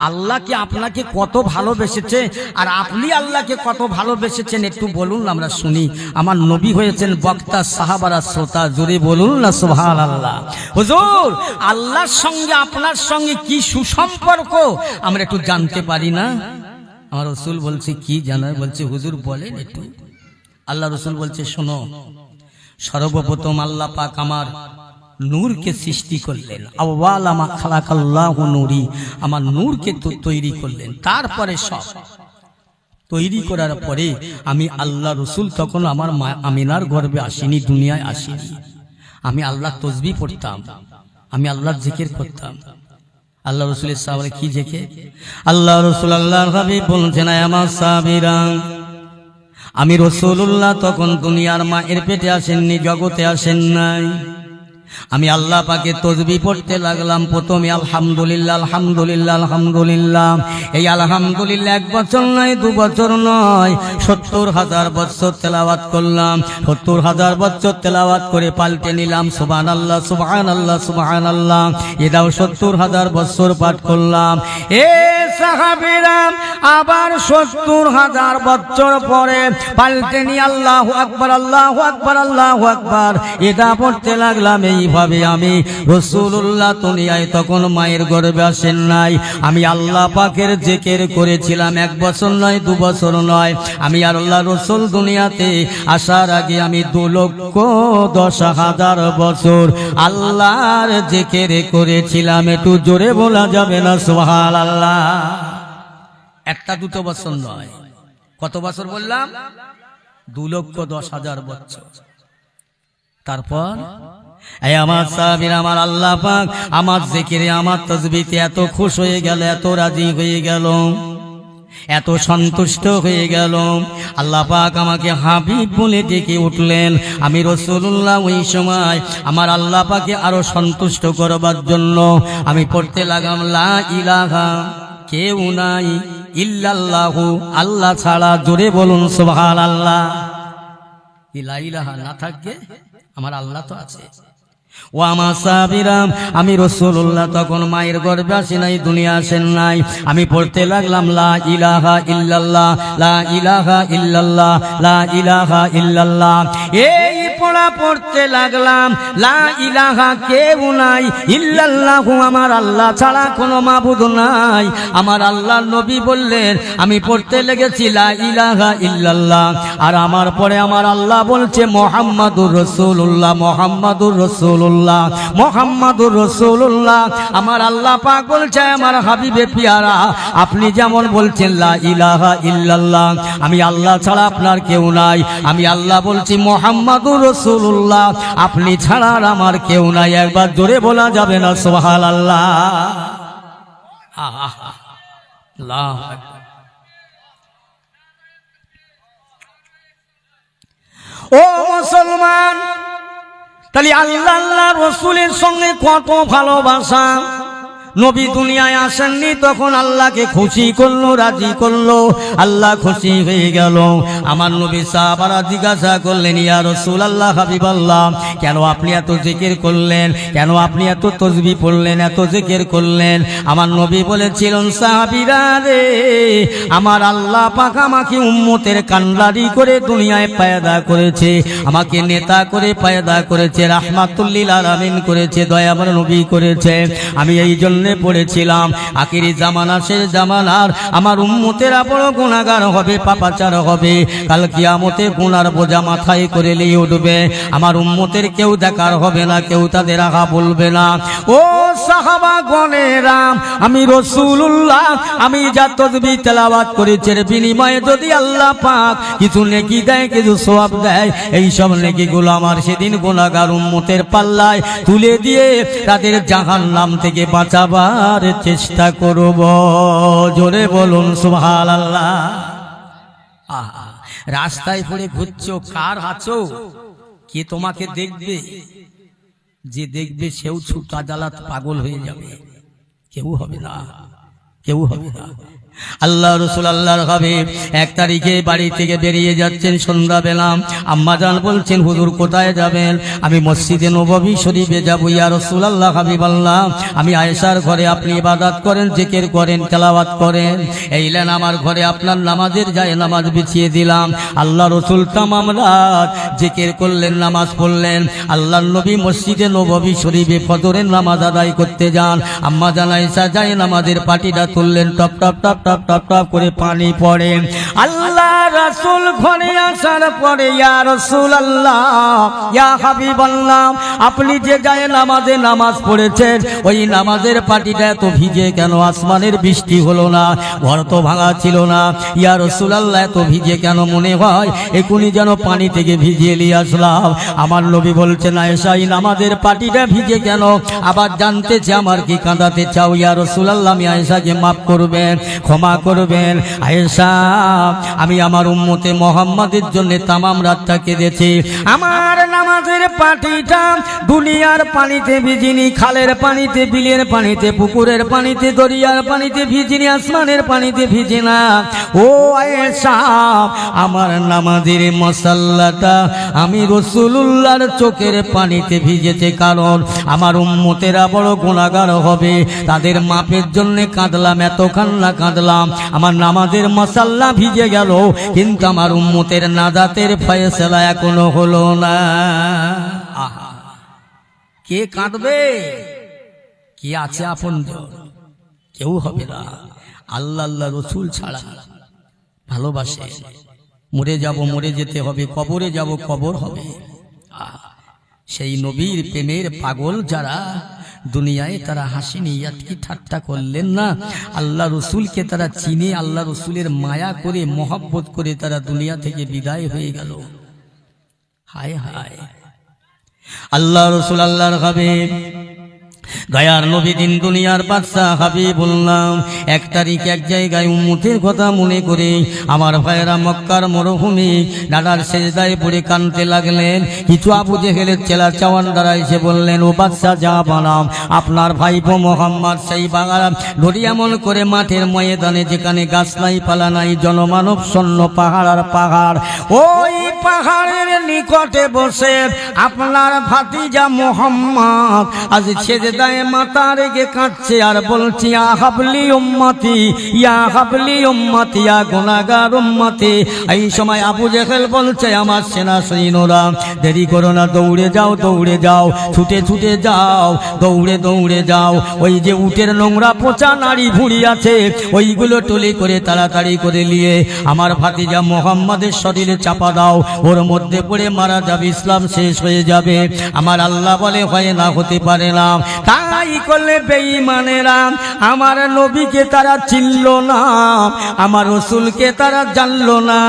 আল্লাহকে আপনাকে কত ভালোবেসেছে? আর আপনি আল্লাহকে কত ভালোবেসেছেন একটু বলুন আমরা শুনি। আমার নবী হয়েছেন বক্তা, সাহাবারা, শ্রোতা জুড়ে বলুন না সোহান আল্লাহ হুজুর, আল্লাহর সঙ্গে আপনার সঙ্গে কি সুসম্পর্ক? আমরা একটু জানতে পারি না? আমার রসুল বলছে, কি জানার? বলছে, হুজুর, বলেন একটু। আল্লাহ রসুল বলছে, শোনো, সর্বপ্রথম আল্লাহ পাক আমার নূরকে সৃষ্টি করলেন। আউ্বাল আমা খালাকাল্লাহ নূরি, আমার নূরকে তো তৈরি করলেন। তারপরে সব। তৈরি করার পরে আমি আল্লাহ রসুল তখন আমার আমিনার গর্বে আসিনি, দুনিয়ায় আসিনি। আমি আল্লাহ তসবি পড়তাম। আমি আল্লাহর জিকির করতাম। আল্লাহ রসুলের সাহাবারে কি জেকে? আল্লাহ রসুল আল্লাহ হাবিব বলছেন, "আয় আমার সাহাবীরা, আমি রসুল্লাহ তখন দুনিয়ার মায়ের পেটে আসেননি, জগতে আসেন নাই। আমি আল্লাহ পাকে তসবি পড়তে লাগলাম প্রথমে আলহামদুলিল্লাহ আলহামদুলিল্লাহ আলহামদুলিল্লাহ। এই আলহামদুলিল্লাহ এক বছর নয়, দু বছর নয়, সত্তর হাজার বছর তেলাওয়াত করলাম, সত্তর হাজার বছর তেলাওয়াত করে পাল্টে নিলাম সুবান আল্লাহ সুবাহান আল্লাহ সুবাহান আল্লাহ এটাও সত্তর হাজার বছর পাঠ করলাম। এ সাহাবিরাম আবার সত্তর হাজার বছর পরে পাল্টে নি আল্লাহ আকবর আল্লাহ আকবর আল্লাহ আকবর। এটা পড়তে লাগলাম, এইভাবে আমি রসুল্লাহ দুনিয়ায় তখন মায়ের গর্বে আসেন নাই। আমি আল্লাহ পাকের জেকের করেছিলাম, এক বছর নয়, দু বছর নয়। আমি আর আল্লাহ রসুল দুনিয়াতে আসার আগে আমি দু লক্ষ দশ হাজার বছর আল্লাহর জেকের করেছিলাম। একটু জোরে বলা যাবে না সোহাল আল্লাহ একটা দুটো বছর নয়। কত বছর বললাম? দু লক্ষ দশ হাজার বছর। তারপর? আমার সাহাবীর, আমার আল্লাহ পাক আমার জেকিরে, আমার তসবিতে এত খুশ হয়ে গেল, এত রাজি হয়ে গেল, এত সন্তুষ্ট হয়ে গেল। আল্লাহ পাক আমাকে হাবিব বলে ডেকে উঠলেন। আমি রসুল্লাহ ওই সময় আমার আল্লাহ পাকে আরও সন্তুষ্ট করবার জন্য আমি পড়তে লাগাম লা ইলাহা কেউ নাই। ইল্লাল্লাহু, আল্লাহ ছাড়া জোরে বলুন সুবহান আল্লাহ ইলা ইলাহা না থাকবে? আমার আল্লাহ তো আছে। ও আমার সাহাবিরাম আমি রসুল্লাহ তখন মায়ের গর্ভে আসি নাই, দুনিয়া আসেন নাই। আমি পড়তে লাগলাম, লা ইলাহা ইল্লাল্লাহ, লা ইলাহা ইল্লাল্লাহ, লা ইলাহা ইল্লাল্লাহ। এই পড়া পড়তে লাগলাম। লা ইলাহা কেউ নাই। ইল্লাল্লাহ, আমার আল্লাহ ছাড়া কোনো মাবুদ নাই। আমার আল্লাহ নবী বললেন, আমি পড়তে লেগেছি, লা ইলাহা ইল্লাল্লাহ। আর আমার পরে আমার আল্লাহ বলছে, মোহাম্মদুর রসুল্লাহ মোহাম্মদুর রসুল্লাহ মোহাম্মদুর রসুল্লাহ আমার আল্লাহ পাক বলছে, আমার হাবিবে পিয়ারা, আপনি যেমন বলছেন, লা ইলাহা ইল্লাল্লাহ। আমি আল্লাহ ছাড়া আপনার কেউ নাই। আমি আল্লাহ বলছি, মোহাম্মদুর রসুল্লাহ আপনি ছাড়া আর আমার কেউ নাই। একবার জোরে বলা যাবে না সোহাল আল্লাহ। ও মুসলমান, তাহলে আল্লাহ আল্লাহ রসুলের সঙ্গে কত ভালোবাসা? নবী দুনিয়ায় আসেননি, তখন আল্লাহকে খুশি করল, রাজি করল। আল্লাহ খুশি হয়ে গেল। আমার নবী সাহাবারা জিজ্ঞাসা করলেন, ইয়া রসুল আল্লাহ হাবিব আল্লাহ কেন আপনি এত জিকির করলেন? কেন আপনি এত তসবি পড়লেন, এত জিকির করলেন? আমার নবী বলেছিলেন, সাহাবিরা রে, আমার আল্লাহ পাক আমাকে উম্মতের কান্ডারি করে দুনিয়ায় পায়দা করেছে, আমাকে নেতা করে পায়দা করেছে, রাহমাতুল্লিল আলামিন করেছে দয়াবার নবী করেছে। আমি এই জন্য পড়েছিলাম। আখিরি জামানা, শেষ জামানার আমার উম্মতেরা বড় গুণাগার হবে, পাপাচার হবে। কাল কিয়ামতে গুনার বোঝা মাথায় করে নিয়ে উঠবে। আমার উম্মতের কেউ দেখার হবে না, কেউ তাদের আঘা বলবে না। ও সাহাবা গণেরাম আমি রসুল্লাহ আমি যা তদবি তেলাবাদ করেছে বিনিময়ে যদি আল্লাহ পাক কিছু নেকি দেয়, কিছু সোয়াব দেয়, এই সব নেকিগুলো আমার সেদিন গুণাগার উম্মতের পাল্লায় তুলে দিয়ে তাদের জাহান নাম থেকে বাঁচাবার চেষ্টা করব। জোরে বলুন সুহাল আল্লাহ রাস্তায় পড়ে ঘুরছো, কার আছো? কে তোমাকে দেখবে? যে দেখবে সেও ছুটা জ্বালাত পাগল হয়ে যাবে। কেউ হবে না, কেউ হবে না। আল্লাহ রসুল আল্লাহর হবে এক তারিখে বাড়ি থেকে বেরিয়ে যাচ্ছেন সন্ধ্যাবেলা। আম্মাজান বলছেন, হুজুর কোথায় যাবেন? আমি মসজিদে নববী শরীফে যাব। ইয়া রসুল আল্লাহ, হাবিব আল্লাহ, আমি আয়েশার ঘরে আপনি ইবাদাত করেন, জেকের করেন, তেলাওয়াত করেন। এইলেন আমার ঘরে আপনার নামাজের যায় নামাজ বিছিয়ে দিলাম। আল্লাহ রসুল তামাম রাত জেকের করলেন, নামাজ পড়লেন। আল্লাহ নবী মসজিদে নববী শরীফে ফজরের নামাজ আদায় করতে যান। আম্মা জান আয়েশা যায় নামাজের পাটিটা তুললেন টপ টপ টপ টপ টপ টপ করে পানি পড়ে। আল্লাহ রাসূল ঘরে আসার পরে রাসূল আল্লাহ ইয়া আপনি যে যায় নামাজে নামাজ পড়েছেন, ওই নামাজের পাটিটা এত ভিজে কেন? আসমানের বৃষ্টি হলো না, ঘর তো ভাঙা ছিল না। ইয়া রসুল আল্লাহ এত ভিজে কেন মনে হয়? একুনি যেন পানি থেকে ভিজিয়ে নিয়ে আসলাম। আমার নবী বলছেন এই নামাজের পাটিটা ভিজে কেন? আবার জানতে চে আমার কি কাঁদাতে চাও? ইয়া রসুল আল্লাহ আমি আয়েশাকে মাফ করবেন, ক্ষমা করবেন। আয়েশা, আমি আমার উম্মতে মোহাম্মদের জন্য তামাম রাতটা কেঁদেছে। আমার নামাজের পাটিটা দুনিয়ার পানিতে ভিজিনি, খালের পানিতে বিলের পানিতে, পুকুরের পানিতে, দরিয়ার পানিতে ভিজিনি, আসমানের পানিতে ভিজে না ও আমার নামাজের মশাল্লাটা আমি রসুলুল্লাহর চোখের পানিতে ভিজেছে, কারণ আমার উম্মতেরা বড় গুণাগার হবে। তাদের মাপের জন্যে কাঁদলাম এত কান্না কাঁদলাম। আমার নামাজের মশাল্লা ভিজে গেল, কিন্তু আমার উম্মতের নাজাতের ফয়সলা এখনও হলো না। আহা। কে কাঁদবে? কে আছে আপন কেউ হবে না। আল্লাহ আল্লাহ রসুল ছাড়া ভালোবাসে। মরে যাব, মরে যেতে হবে, কবরে যাব, কবর হবে। সেই নবীর প্রেমের পাগল যারা, দুনিয়ায় তারা হাসিনি ইয়াতকি ঠাট্টা করলেন না? আল্লাহ রসুলকে তারা চিনে, আল্লাহ রসুলের মায়া করে, মহব্বত করে তারা দুনিয়া থেকে বিদায় হয়ে গেল। হায় হায়। আল্লাহ রসুল আল্লাহর হাবিব। গায়ার দিন দুনিয়ার বাদশাহ হাবিব বললাম এক তারিখ এক জায়গায় উম্মতের কথা মনে করে আমার ভাইয়েরা মক্কার মরুভূমি দাদার সেজদায় পড়ে কানতে লাগলেন। কিছু আবু জেহেলের চেলা চাওয়ান দ্বারা এসে বললেন, ও বাদশাহ, যা বানাম আপনার ভাইপো মোহাম্মদ সেই বাঙাল ধরি এমন করে মাঠের ময়দানে যেখানে গাছ নাই, পালা নাই, জনমানব শূন্য পাহাড় আর পাহাড়। ওই পাহাড়ের নিকটে বসে আপনার ভাতিজা মোহাম্মদ। আজ ছেড়ে দেয় মাথা রেগে কাঁদছে আর বলছি, ইয়া হাবলি উম্মতি, ইয়া হাবলি উম্মতি, ইয়া গুনাগার উম্মতি। এই সময় আবু জেহেল বলছে, আমার সেনা সৈন্যরা, দেরি করো না, দৌড়ে যাও দৌড়ে যাও, ছুটে ছুটে যাও, দৌড়ে দৌড়ে যাও। ওই যে উটের নোংরা পচা নাড়ি ভুঁড়ি আছে, ওইগুলো টলি করে তাড়াতাড়ি করে নিয়ে আমার ভাতিজা মোহাম্মদের শরীরে চাপা দাও। ওর মধ্যে পড়ে মারা যাবে, ইসলাম শেষ হয়ে যাবে। আমার আল্লাহ বলে, হয় না, হতে পারে না। তাই করলে বেঈমানেরা, আমার নবীকে তারা চিনল না, আমার রসুলকে তারা জানলো না।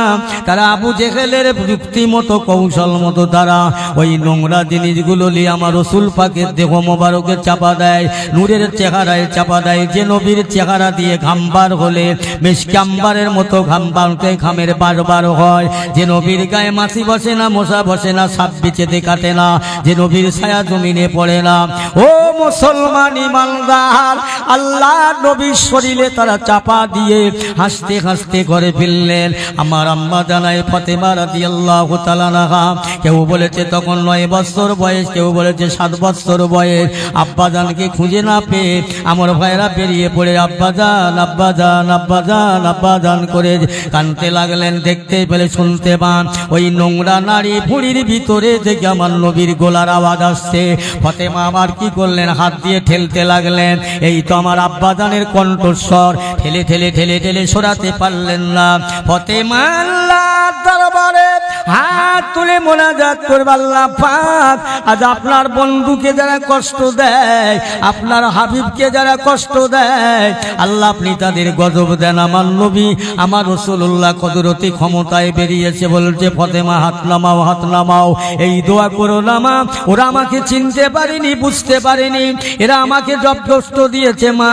তারা আবু জেহেলের যুক্তি মতো, কৌশল মতো তারা, ওই নোংরা জিনিসগুলো নিয়ে আমার রসুল পাকের দেহ মোবারকে চাপা দেয়, নূরের চেহারায় চাপা দেয়, যে নবীর চেহারা দিয়ে ঘামবার হলে বেশ কাম্বারের মতো ঘামবারতে ঘামের বারবার হয়। যে নবীর গায়ে মাছি বসে না, মশা বসে না, সাপ বিচেতে কাটে না, যে নবীর ছায়া জমিনে পড়ে না। ও মুসলমান ইমানদার, আল্লাহ নবীর শরীরে তারা চাপা দিয়ে হাসতে হাসতে ঘরে ফিরলেন। আমার আম্মা জানায়, ফতেমা রাদি আল্লাহ তালানাহা কেউ বলেছে তখন নয় বছর বয়স, কেউ বলেছে সাত বছর বয়স। আব্বাজানকে খুঁজে না পেয়ে আমার ভাইরা বেরিয়ে পড়ে আব্বাজান আব্বাজান আব্বাজান আব্বাজান করে কানতে লাগলেন, দেখতে পেলে শুনতে পান। ওই নোংরা নারী ভুড়ির ভিতরে থেকে আমার নবীর গোলার আওয়াজ আসছে। ফতেমা আমার কি করলেন? হাত দিয়ে ঠেলতে লাগলেন। এই তো আমার আব্বাজানের কণ্ঠস্বর। ঠেলে ঠেলে ঠেলে ঠেলে সরাতে পারলেন না। ফতেমা হাত তুলে মোনাজাত করবে আল্লাহ পাক। আজ আপনার বন্ধুকে যারা কষ্ট দেয়, আপনার হাবিবকে যারা কষ্ট দেয়, আল্লাহ আপনি তাদের গজব দেন। আমার নবী, আমার রসুল্লাহ কদরতি ক্ষমতায় বেরিয়েছে বলছে ফতেমা হাত নামাও হাত নামাও। এই দোয়া করো নামা ওরা আমাকে চিনতে পারেনি, বুঝতে পারেনি। এরা আমাকে জব কষ্ট দিয়েছে মা।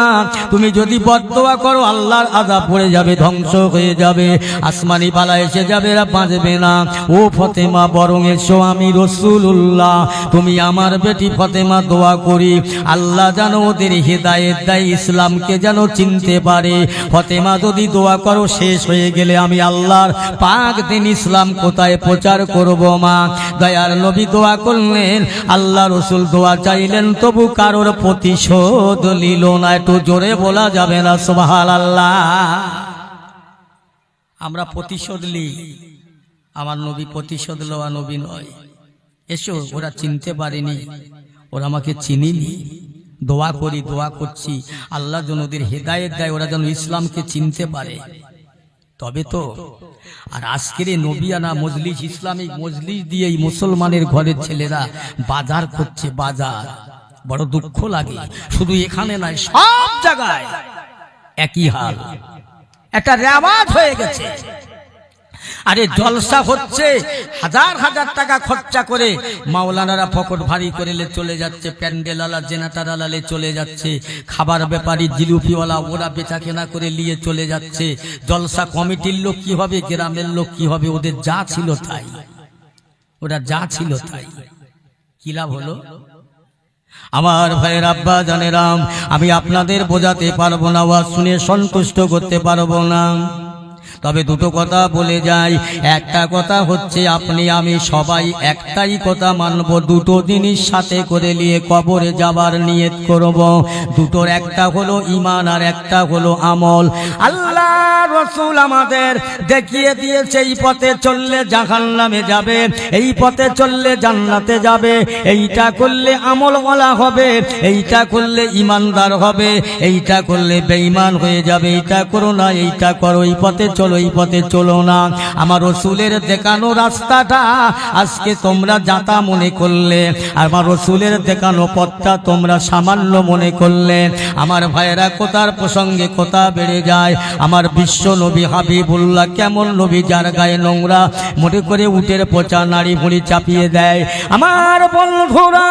তুমি যদি বদোয়া করো, আল্লাহর আদা পড়ে যাবে, ধ্বংস হয়ে যাবে। আসমানি পালা এসে যাবে, এরা বাঁচবে না। ও ফতেমা, বরং এসো আমি রসুল্লাহ তুমি আমার বেটি ফতেমা, দোয়া করি। আল্লাহ যেন ওদের হেদায়েত দেয়, ইসলামকে যেন চিনতে পারে। ফতেমা, যদি দোয়া করো, শেষ হয়ে গেলে আমি আল্লাহর পাক দিন ইসলাম কোথায় প্রচার করব মা। দয়ার নবী দোয়া করলেন, আল্লাহ রসুল দোয়া চাইলেন, তবু কারোর প্রতিশোধ নিল না। একটু জোরে বলা যাবে না সোহাল আল্লাহ আমরা প্রতিশোধ নিই। আমার নবী প্রতিশোধ লওয়া নবী নয়। এসো, ওরা চিনতে পারেনি। ওরা আমাকে চিনিনি। দোয়া করি, দোয়া করছি। আল্লাহ যেন ওদের হেদায়েত দেয়, ওরা যেন ইসলামকে চিনতে পারে। তবে তো আর আজকের এই নবিয়ানা মজলিস ইসলামিক মজলিস দিয়ে এই মুসলমানের ঘরের ছেলেরা বাজার করছে বাজার। বড় দুঃখ লাগে। শুধু এখানে নয় সব জায়গায়। একই হাল। একটা রেওয়াজ হয়ে গেছে। আরে জলসা হচ্ছে, হাজার হাজার টাকা খরচা করে মাওলানারা পকেট ভারী করে লে চলে যাচ্ছে প্যান্ডেল আলা জেনাটার আলালে চলে যাচ্ছে, খাবার ব্যাপারী জিলুপিওয়ালা ওরা বেচা কেনা করে নিয়ে চলে যাচ্ছে। জলসা কমিটির লোক কি হবে, গ্রামের লোক কি হবে, ওদের যা ছিল তাই। ওরা যা ছিল তাই। কি লাভ হলো? আমার ভাইয়ের আব্বা জানেরাম, আমি আপনাদের বোঝাতে পারব না ওয়া শুনে সন্তুষ্ট করতে পারব না। তবে দুটো কথা বলে যাই। একটা কথা হচ্ছে, আপনি, আমি সবাই একটাই কথা মানব, দুটো জিনিস সাথে করে নিয়ে কবরে যাবার নিয়ত করব। দুটোর একটা হলো ইমান আর একটা হলো আমল। আল্লাহ রসুল আমাদের দেখিয়ে দিয়েছে, এই পথে চললে জাহান্নামে যাবে, এই পথে চললে জান্নাতে যাবে, এইটা করলে আমল আমলওয়ালা হবে, এইটা করলে ইমানদার হবে, এইটা করলে বেঈমান হয়ে যাবে, এইটা করো না, এইটা করো, এই পথে চলো এই পথে চলো না। আমার রসুলের দেখানো রাস্তাটা আজকে তোমরা যাতা মনে করলে। আমার রসুলের দেখানো পথটা তোমরা সামান্য মনে করলে। আমার ভাইয়েরা কোথার প্রসঙ্গে কথা বেড়ে যায়। আমার বিশ্ব নবী হাবিবুল্লাহ কেমন নবী যার গায়ে নোংরা, মনে করে উটের পচা নাড়ি ভুড়ি চাপিয়ে দেয়। আমার বন্ধুরা,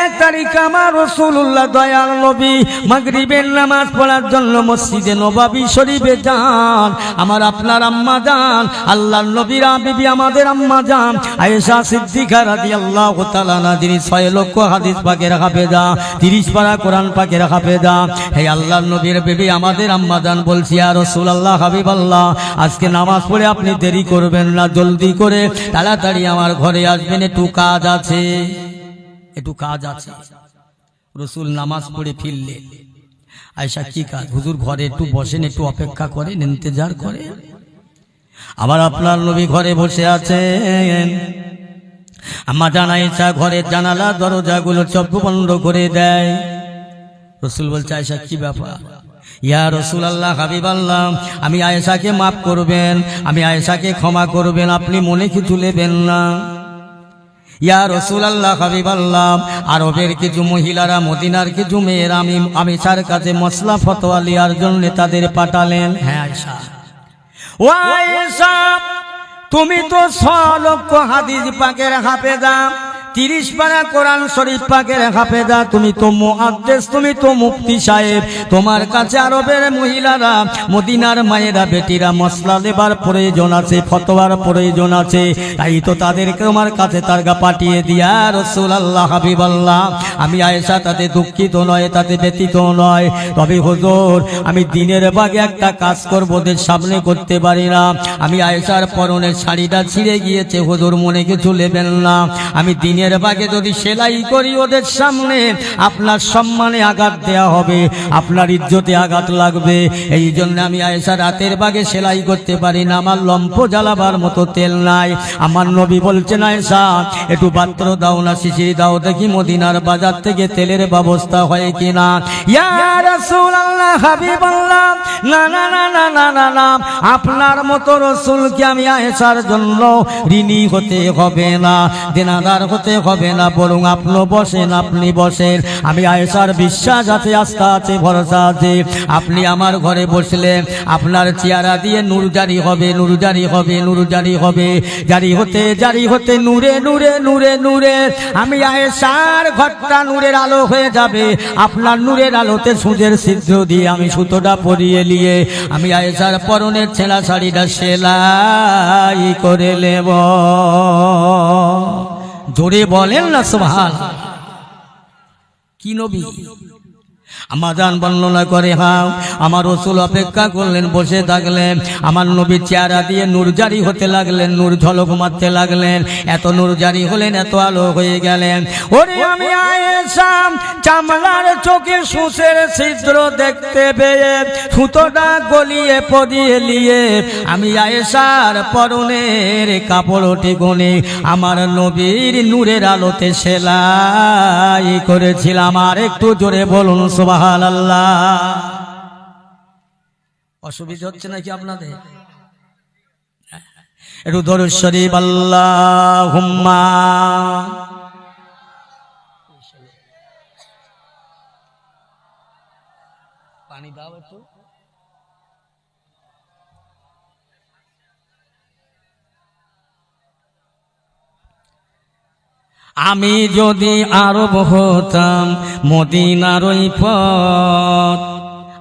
এক তারিখ আমার রসুল্লাহ দয়াল নবী মাগরিবের নামাজ পড়ার জন্য মসজিদে নবাবি শরীফে যান। আমার আপনার আম্মা যান আল্লাহর নবীরা বিবি আমাদের আম্মা যান আয়েশা সিদ্দিকা রাদিয়াল্লাহু তাআলা না যিনি ছয় লক্ষ হাদিস পাকের হাফেজা, তিরিশ পারা কোরআন পাকের হাফেজা। হে আল্লাহর নবীর বিবি আমাদের আম্মা যান বলছি আর রসুল আল্লাহ রাসূলুল্লাহ, হাবিবাল্লাহ, আজকে নামাজ পড়ে আপনি দেরি করবেন না, জলদি করে তাড়াতাড়ি আমার ঘরে আসবেন, একটু কাজ আছে। একটু কাজ আছে। রসুল নামাজ পড়ে ফিরলে আয়সা কি কাজ? হুজুর ঘরে একটু বসেন, একটু অপেক্ষা করেন ইন্তজার করে। আবার আপনার নবী ঘরে বসে আছেন। আমার জানাইছা ঘরের জানালা, দরজাগুলো সব বন্ধ করে দেয়। রসুল বলছে আয়সা কি ব্যাপার? ইয়া রসুল আল্লাহ হাবিব আল্লাহ আমি আয়েশাকে মাফ করবেন, আমি আয়েশাকে ক্ষমা করবেন, আপনি মনে কিছু নেবেন না। ইয়া রসুল আল্লাহ হাবিব আল্লাহ আরবের কিছু মহিলারা মদিনার কিছু মেয়ের আমি আমি সার কাছে মশলা ফতোয়া লিয়ার জন্য তাদের পাঠালেন। হ্যাঁ ও তুমি তো ছ লক্ষ হাদিস পাকের হাফেজা। তিরিশ পারা কোরআন শরীফ পাকের হাফেজা, তুমি তো মুআদ্দেস, তুমি তো মুফতি সাহেব। তোমার কাছে আরবের মহিলারা, মদিনার মায়েরা, বেটিরা মশলা দেবার প্রয়োজন আছে, ফতোয়ার প্রয়োজন আছে। তাই তো তাদেরকে তোমার কাছে তারগা পাঠিয়ে দিয়া রসুল আল্লাহ হাবিব আল্লাহ আমি আয়েশা তাতে দুঃখিত নয়, তাতে ব্যতীত নয়। তবে হুজুর, আমি দিনের বাগে একটা কাজ করব, ওদের সামনে করতে পারি না। আমি আয়েশার পরনের শাড়িটা ছিঁড়ে গিয়েছে, হুজুর মনে কিছু নেবেন না। আমি দিনের বাগে যদি সেলাই করি ওদের সামনে, আপনার সম্মানে আঘাত দেয়া হবে, আপনার ইজ্জতে আঘাত লাগবে। এই জন্য আমি আয়েশা রাতের বাগে সেলাই করতে পারি না, আমার লম্ফ জ্বালাবার মতো তেল নাই। আমার নবী বলছেন, আয়েশা, একটু পাত্র দাও না, শিশির দাও, দেখি মদিনার বাজার থেকে তেলের ব্যবস্থা হয় কিনা। না না না না না না না, আপনার মতো রসুলকে আমি আয়েশার জন্য ঋণী হতে হবে না। দেনাদার হতে হবে না, বরং আপনি বসেন আপনি বসেন। আমি আয়েশার বিশ্বাস আছে, আস্থা আছে, ভরসা আছে। আপনি আমার ঘরে বসলে আপনার চেয়ারা দিয়ে নূর জারি হবে, নূর জারি হবে, নূর জারি হবে। জারি হতে জারি হতে, নূরে নূরে নূরে নূরে। আমি আয়েশার ঘরটা নূরের আলো হয়ে যাবে। আপনার নূরের আলোতে সুজের ছিদ্র দিয়ে আমি সুতোটা পরিয়ে নিয়ে আমি আয়েশার পরনের ছেঁড়া শাড়িটা সেলাই করে নেব। জোরে বলেন না সোহান কি নবী? আমাজান বর্ণনা করে, হাও, আমার রসুল অপেক্ষা করলেন, বসে থাকলেন। আমার নবীর চেহারা দিয়ে নূর জারি হতে লাগলেন, নূর ঝলক মারতে লাগলেন। এত নূর জারি হলেন, এত আলো হয়ে গেলেন। ওরে আমি আয়েশাম চামড়ার চোখে সুসের ছিদ্র দেখতে পেয়ে সুতোটা গলিয়ে পদিয়ে নিয়ে আমি আয়েশার পরনের কাপড় টিকুনি, আমার নবীর নূরের আলোতে সেলাই করেছিলাম। আর একটু জোরে বলুন সুবাহান আল্লাহ অসুবিধা হচ্ছে নাকি আপনাদের? একটু দরুদ শরীফ আল্লাহ হুম্মা আমি যদি আরব হতাম, মদিনার ওই পথ।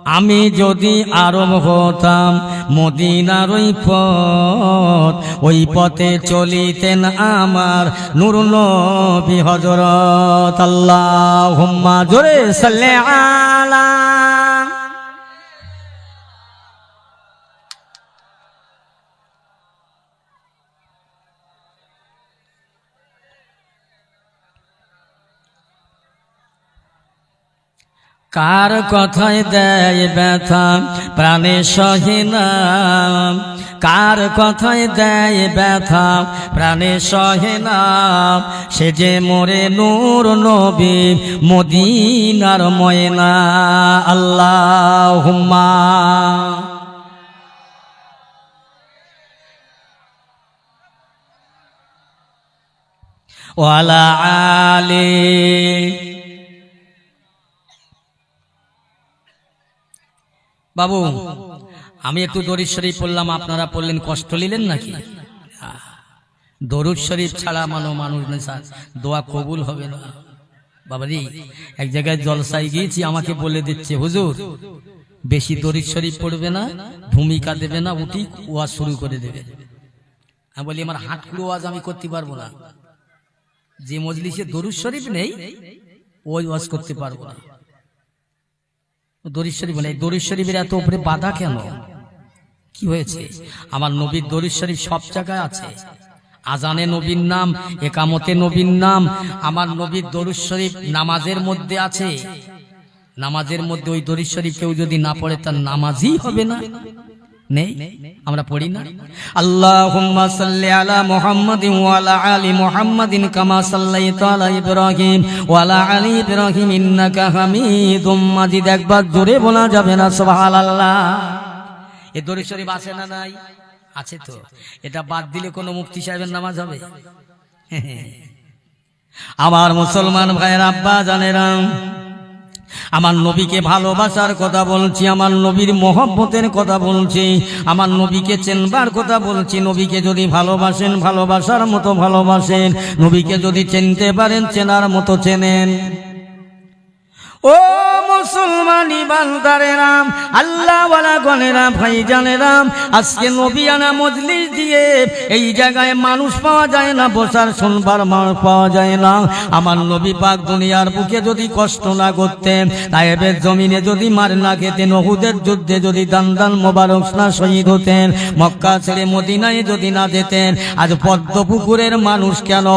আমি যদি আরব হতাম, মদিনার ওই পথ। ওই পথে চলিতেন আমার নুর নবী হজরত আল্লাহ হুম্মা জোরে সাল্লে কার কথায় দেয় ব্যথা? প্রাণে সহিনা কার কথায় দেয় ব্যথা? প্রাণে সহেনা সে যে মোরে নূর নবী, মদিনার ময়না। আল্লাহ হুম্মা ওয়ালা আলী। বাবু আমি একটু দরিদ শরীফ পড়লাম আপনারা পড়লেন কষ্ট নিলেন নাকি? দরুদ শরীফ ছাড়া মানো মানুষ নেই স্যার। দোয়া কবুল হবে না। বাবারি এক জায়গায় জলসাই গিয়েছি আমাকে বলে দিচ্ছে হুজুর বেশি দরিদ শরীফ পড়বে না ভূমিকা দেবে না উঠি ওয়াজ শুরু করে দেবে। আমি বলি আমার হাটকুড়ো ওয়াজ আমি করতে পারব না। যে মজলিসে দরুদ শরীফ নেই ওই ওয়াজ করতে পারব না। দরিদ শরীফ বলে দরিদ শরীফের এত উপরে বাধা কেন? কি হয়েছে? আমার নবীর দরিদ শরীফ সব জায়গায় আছে। আজানে নবীর নাম, একামতে নবীর নাম, আমার নবীর দরুদ শরীফ নামাজের মধ্যে আছে। নামাজের মধ্যে ওই দরিদ শরীফ কেউ যদি না পড়ে, তার নামাজই হবে না। নেই আমরা পড়ি না। আল্লাহুম্মা সাল্লি আলা মুহাম্মাদিন ওয়া আলা আলি মুহাম্মাদিন কামা সাল্লাইতা আলা ইব্রাহিম ওয়া আলা আলি ইব্রাহিম ইন্নাকা হামিদুম মাজিদ। একবার জোরে বলা যাবে না সুবহানাল্লাহ। এ দরুদ শরীফ আছে না নাই? আছে তো। এটা বাদ দিলে কোনো মুফতি সাহেবের নামাজ হবে? আমার মুসলমান ভাইয়ের আব্বা জানেরাম আমার নবীকে ভালোবাসার কথা বলছি, আমার নবীর মহব্বতের কথা বলছি, আমার নবীকে চেনবার কথা বলছি, নবীকে যদি ভালোবাসেন, ভালোবাসার মতো ভালোবাসেন, নবীকে যদি চিনতে পারেন, চেনার মতো চেনেন। ও মুসলমানি বান্দারেরাম আল্লাহ ওয়ালা গনেরা ভাই জানেরাম আজকে নবিয়ানা মজলিস দিয়ে এই জায়গায় মানুষ পাওয়া যায় না বসার শুনবার মানুষ পাওয়া যায় না। আমার নবী পাক দুনিয়ার বুকে যদি কষ্ট না করতেন, তাইবের জমিনে যদি মার না খেতেন ওহুদের যুদ্ধে যদি দান দান মোবারক না শহীদ হতেন, মক্কা ছেড়ে মদিনায় যদি না যেতেন, আজ পদ্মপুকুরের মানুষ কেন?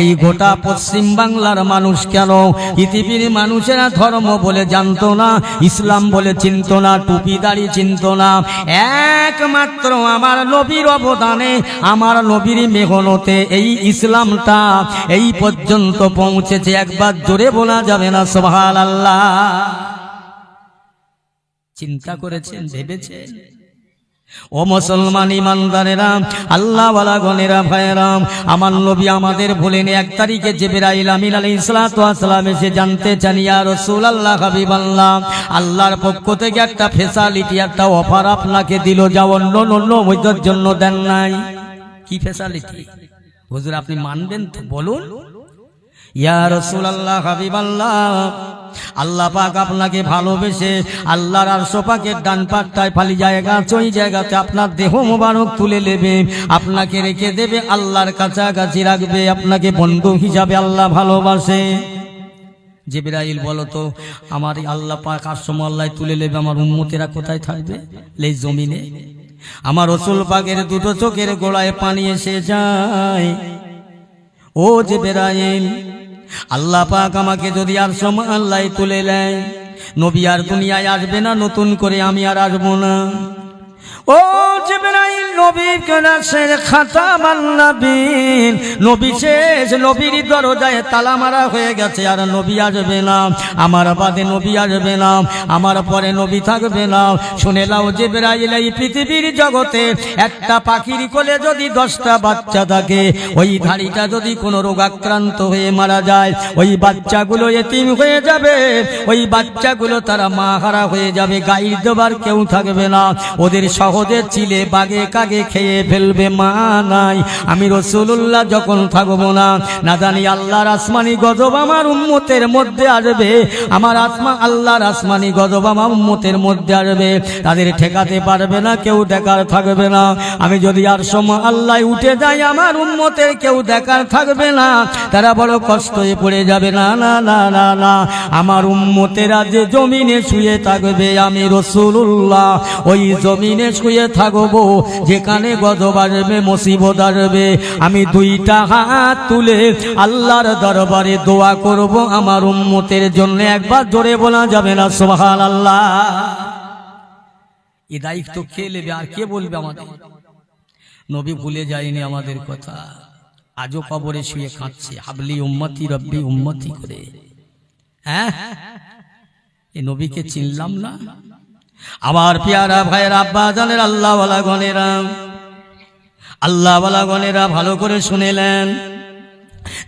এই গোটা পশ্চিম বাংলার মানুষ কেন? পৃথিবীর মানুষেরা ধর্ম বলে জানতো না, ইসলাম বলে চিনত না, টুপি দাড়ি চিনত না। একমাত্র আমার নবীর অবদানে, আমার নবীর মেহনতে এই ইসলামটা এই পর্যন্ত পৌঁছেছে। একবার জোরে বলা যাবে না সোহাল আল্লাহ চিন্তা করেছেন, ভেবেছেন? ও মুসলমান ইমানদারেরা আল্লাহ গনেরা ভাইরাম আমার নবী আমাদের বলেন এক তারিখে জিবরাইল আমিন আলাইহিস সালাতু ওয়াসসালাম এসে জানতে চান, ইয়া রাসূলুল্লাহ হাবিবাল্লাহ, আল্লাহর পক্ষ থেকে একটা ফেসালিটি, একটা অফার আপনাকে দিল যা অন্য অন্য মধ্যের জন্য দেন নাই। কি ফেসালিটি? হুজুর, আপনি মানবেন তো, বলুন। ইয়া রাসূলুল্লাহ হাবিবাল্লাহ আল্লাহ পাক আপনাকে ভালোবেসে আল্লাহর আর সোপাকের ডান পাটটায় ফালি জায়গা ওই জায়গাতে আপনার দেহ মোবারক তুলে নেবে। আপনাকে রেখে দেবে, আল্লাহর কাছাকাছি রাখবে। আপনাকে বন্ধু হিসাবে আল্লাহ ভালোবাসে। জিবরাইল বলো তো, আমার আল্লাহ পাক সময় আল্লাহ তুলে নেবে, আমার উম্মতেরা কোথায় থাকবে? এই জমিনে। আমার রসুল পাকের দুটো চোখের গোড়ায় পানি এসে যায়। ও যে বেরাইল আল্লাহ পাক আমাকে যদি আর সময় আল্লাহ তুলে নেয়, নবী আর দুনিয়ায় আসবে না, নতুন করে আমি আর আসব না। ও জিবরাইল নবী শেষ, নবীর দরজায় তালা মারা হয়ে গেছে, আর নবী আসবে না। আমার বাদে নবী আসবে না, আমার পরে নবী থাকবে না। শুনে জিবরাইল, এই পৃথিবীর জগতে একটা পাখির কোলে যদি দশটা বাচ্চা থাকে, ওই ধাড়িটা যদি কোনো রোগাক্রান্ত হয়ে মারা যায়, ওই বাচ্চাগুলো এতিম হয়ে যাবে। ওই বাচ্চাগুলো তারা মা হারা হয়ে যাবে, গাইড দেবার কেউ থাকবে না। ওদের সহজে চিলে বাগে কাগে খেয়ে ফেলবে মা নাই। আমি রসুল্লাহ যখন থাকব না না জানি আল্লাহর আসমানি গজব আমার উম্মতের মধ্যে আসবে। আমার আসমা, আল্লাহর আসমানি গজব আমার উম্মতের মধ্যে আসবে। তাদের ঠেকাতে পারবে না, কেউ দেখার থাকবে না। আমি যদি আর সময় আল্লাহ উঠে যাই, আমার উম্মতের কেউ দেখার থাকবে না। তারা বড় কষ্ট হয়ে পড়ে যাবে। না না না না না। আমার উম্মতেরা যে জমিনে শুয়ে থাকবে, আমি রসুল্লাহ ওই জমিনে শুয়ে থাকব, যেখানে গজব আসবে মুসিবত আসবে। আমি দুইটা হাত তুলে আল্লাহর দরবারে দোয়া করব, আমার উম্মতের জন্য একবার জোরে বলা যাবে না সোহান আল্লাহ এ দায়িত্ব কে নেবে আর কে বলবে আমাদের? নবী ভুলে যায়নি আমাদের কথা। আজও কবরে শুয়ে খাচ্ছে হাবলি উম্মতি রব্বি উম্মতি করে। হ্যাঁ? এ নবীকে চিনলাম না? আমার পিয়ারা ভাইয়ের আব্বা জানের আল্লাহওয়ালা গনেরা আল্লাহওয়ালা গনেরা ভালো করে শুনেলেন।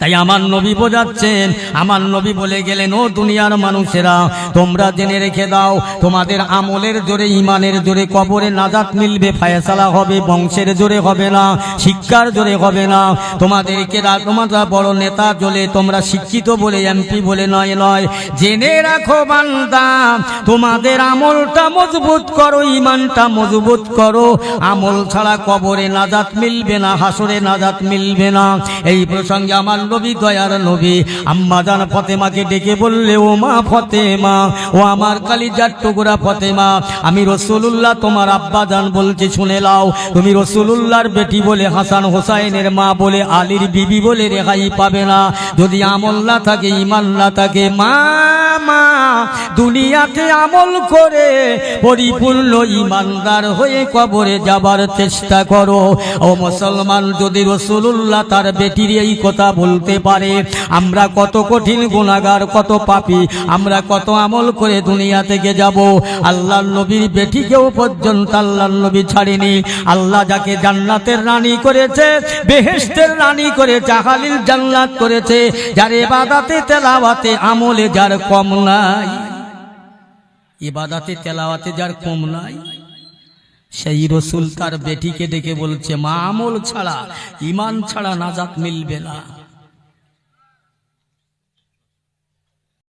তাই আমার নবী বোঝাচ্ছেন, আমার নবী বলে গেলেন, ও দুনিয়ার মানুষেরা, তোমরা জেনে রেখে দাও, তোমাদের আমলের জোরে ইমানের জোরে, কবরে নাজাত মিলবে, ফায়সালা হবে, বংশের জোরে হবে না, শিক্ষার জোরে হবে না। তোমাদেরকে তোমরা বড় নেতা জলে, তোমরা শিক্ষিত বলে, এমপি বলে নয় নয়। জেনে রাখো বান্দা, তোমাদের আমলটা মজবুত করো ইমানটা মজবুত করো। আমল ছাড়া কবরে নাজাত মিলবে না, হাসরে নাজাত মিলবে না। এই প্রসঙ্গে আমার নবী, দয়ার নবী। আম্মা জান ফতেমাকে ডেকে বললে, ও মা ফতেমা, ও আমার কালী কালিজার টুকরা ফতেমা, আমি রসুলুল্লাহ তোমার আব্বা জান বলছে, শুনে লাও তুমি রসুলুল্লাহর বেটি বলে, হাসান হোসাইনের মা বলে, আলীর বিবি বলে রেহাই পাবে না। যদি আমল্লা থাকে ইমান না থাকে, মা মা দুনিয়াতে আমল করে পরিপূর্ণ ইমানদার হয়ে কবরে যাবার চেষ্টা করো। ও মুসলমান, যদি রসুল্লাহ তার বেটির এই কথা বলতে পারে, আমরা কত কঠিন গুণাগার কত পাপি, আমরা কত আমল করে দুনিয়া থেকে যাব। আল্লাহ নবীর বেটিকেও পর্যন্ত আল্লাহ নবী ছাড়েনি। আল্লাহ যাকে জান্নাতের রানী করেছে বেহেস্তের রানী করে জাহালিল জান্নাত করেছে, যার এবাদাতে তেলাওয়াতে আমলে যার কম নাই, ইবাদাতে, তেলাওয়াতে যার কম নাই। সেই রসুল তার বেটিকে ডেকে বলছে, মা আমল ছাড়া ইমান ছাড়া নাজাত মিলবে না।